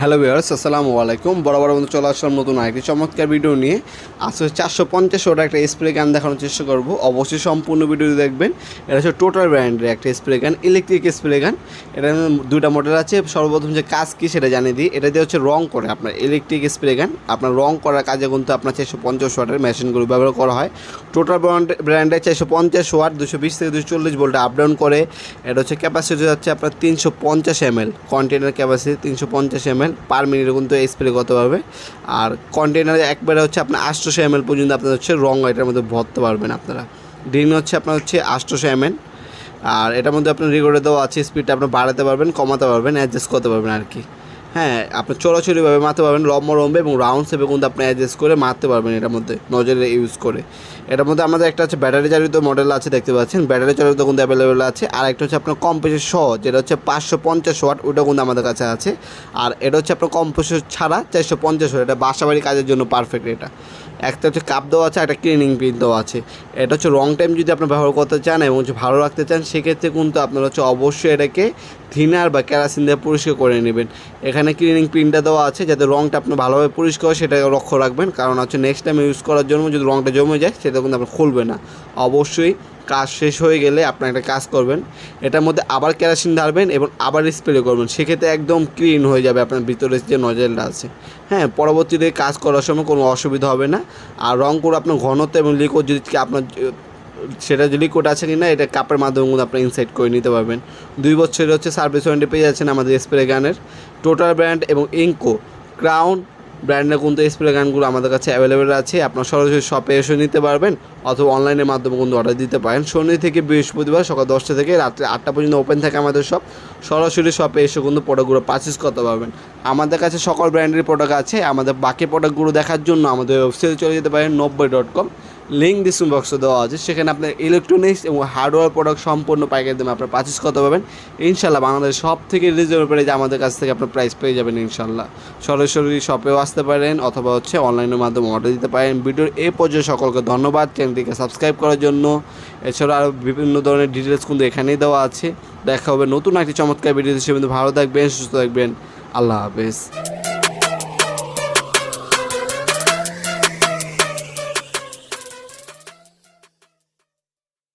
Hello viewers, আসসালামু আলাইকুম। বড় বন্ধু চলে আসলাম নতুন আরেকটি চমৎকার ভিডিও নিয়ে। আসলে চারশো পঞ্চাশ ওটা একটা স্প্রে গান দেখানোর চেষ্টা করব। অবশ্যই সম্পূর্ণ ভিডিও দেখবেন। এটা হচ্ছে টোটাল ব্র্যান্ডের একটা স্প্রে গান ইলেকট্রিক স্প্রে গান এটা দুইটা মডেল আছে। সর্বপ্রথম যে কাজ কী সেটা জানিয়ে দিই। এটা দিয়ে হচ্ছে রং করে আপনার ইলেকট্রিক স্প্রে গান আপনার রং করার কাজে কিন্তু আপনার চারশো পঞ্চাশ ওয়াটের মেশিনগুলো ব্যবহার করা হয়। টোটাল ব্র্যান্ড ব্র্যান্ডের চারশো পঞ্চাশ ওয়াট, দুশো বিশ থেকে দুশো চল্লিশ ভোল্টে আপ ডাউন করে। এটা হচ্ছে ক্যাপাসিটি হচ্ছে আপনার তিনশো পঞ্চাশ এম এল কন্টেনার ক্যাপাসিটি তিনশো পঞ্চাশ এম এল পার মিনিটে কিন্তু স্প্রে করতে পারবে আর কন্টেনারে একবারে হচ্ছে আপনার আটশোশো এম পর্যন্ত আপনার হচ্ছে রং এটার মধ্যে ভরতে পারবেন আপনারা। ড্রিন হচ্ছে আপনার হচ্ছে আটশোশো এম আর এটার মধ্যে আপনার রেকর্ডে দেওয়া আছে স্পিডটা আপনার বাড়াতে পারবেন, কমাতে পারবেন অ্যাডজাস্ট করতে পারবেন আর কি। হ্যাঁ আপনি চড়াচড়িভাবে মারতে পারবেন, লম্বা লম্বে এবং রাউন্ড শেপে কিন্তু আপনি অ্যাডজাস্ট করে মারতে পারবেন এটার মধ্যে, নজরে ইউজ করে। এটার মধ্যে আমাদের একটা হচ্ছে ব্যাটারি চালিত মডেল আছে, দেখতে পাচ্ছেন। ব্যাটারি চালিত কিন্তু অ্যাভেলেবেল আছে। আর একটা হচ্ছে আপনার কম্প্রেসর সহ, যেটা হচ্ছে পাঁচশো পঞ্চাশ ওয়াট ওটা কিন্তু আমাদের কাছে আছে। আর এটা হচ্ছে আপনার কম্প্রেসর ছাড়া চারশো পঞ্চাশ ওয়াট এটা বাসাবাড়ি কাজের জন্য পারফেক্ট এটা। একটা হচ্ছে কাপ দেওয়া আছে, একটা ক্লিনিং পিন দেওয়া আছে। এটা হচ্ছে রং টাইম যদি আপনি ব্যবহার করতে চান এবং হচ্ছে ভালো রাখতে চান, সেক্ষেত্রে কিন্তু আপনার হচ্ছে অবশ্যই এটাকে থিনার বা ক্যারাসিন দিয়ে পরিষ্কার করে নেবেন। এখানে ক্লিনিং পিনটা দেওয়া আছে যাতে রঙটা আপনি ভালোভাবে পরিষ্কার হয় সেটা লক্ষ্য রাখবেন। কারণ হচ্ছে নেক্সট টাইম ইউজ করার জন্য যদি রঙটা জমে যায়, সেটা কিন্তু আপনার খুলবে না। অবশ্যই কাজ শেষ হয়ে গেলে আপনার একটা কাজ করবেন। এটার মধ্যে আবার কেরাসিন ঢালবেন এবং আবার স্প্রে করবেন। সেক্ষেত্রে একদম ক্লিন হয়ে যাবে আপনার ভিতরে যে নজেলটা আছে। হ্যাঁ পরবর্তীতে কাজ করার সময় কোনো অসুবিধা হবে না। আর রং করে আপনার ঘনত্ব এবং লিকুইড যদি আপনার সেটা যদি লিকুইড আছে কি না এটা কাপের মাধ্যমে কিন্তু আপনি ইনসাইড করে নিতে পারবেন। দুই বছরের হচ্ছে সার্ভিস ওয়ারেন্টি পেয়ে যাচ্ছেন আমাদের স্প্রে গানের। টোটাল ব্র্যান্ড এবং ইঙ্কো ক্রাউন ব্র্যান্ডের কিন্তু স্প্রে গানগুলো আমাদের কাছে অ্যাভেলেবেল আছে। আপনার সরাসরি শপে এসে নিতে পারবেন অথবা অনলাইনের মাধ্যমে কিন্তু অর্ডার দিতে পারেন। শনি থেকে বৃহস্পতিবার সকাল দশটা থেকে রাত্রে আটটা পর্যন্ত ওপেন থাকে আমাদের সব সরাসরি শপে এসে কিন্তু প্রোডাক্টগুলো পারচেস করতে পারবেন। আমাদের কাছে সকল ব্র্যান্ডের প্রোডাক্ট আছে। আমাদের বাকি প্রোডাক্টগুলো দেখার জন্য আমাদের ওয়েবসাইটে চলে যেতে পারেন নব্বই ডট কম লিঙ্ক ডিসক্রিপশন বক্সে দেওয়া আছে। সেখানে আপনার ইলেকট্রনিক্স এবং হার্ডওয়্যার প্রোডাক্ট সম্পূর্ণ পাইকারি দামে আপনার পারচেস করতে পারবেন। ইনশাল্লাহ বাংলাদেশ সব থেকে রিজনেবল প্রাইস আমাদের কাছ থেকে আপনার প্রাইস পেয়ে যাবেন ইনশাল্লাহ সরাসরি শপেও আসতে পারেন অথবা হচ্ছে অনলাইনের মাধ্যমে অর্ডার দিতে পারেন। ভিডিওর এ পর্যায়ে সকলকে ধন্যবাদ। চ্যানেলটিকে সাবস্ক্রাইব করার জন্য। এছাড়া আরও বিভিন্ন ধরনের ডিটেলস কিন্তু এখানেই দেওয়া আছে। দেখা হবে নতুন একটি চমৎকার ভিডিও হিসেবে ভালো থাকবেন, সুস্থ থাকবেন। আল্লাহ হাফেজ।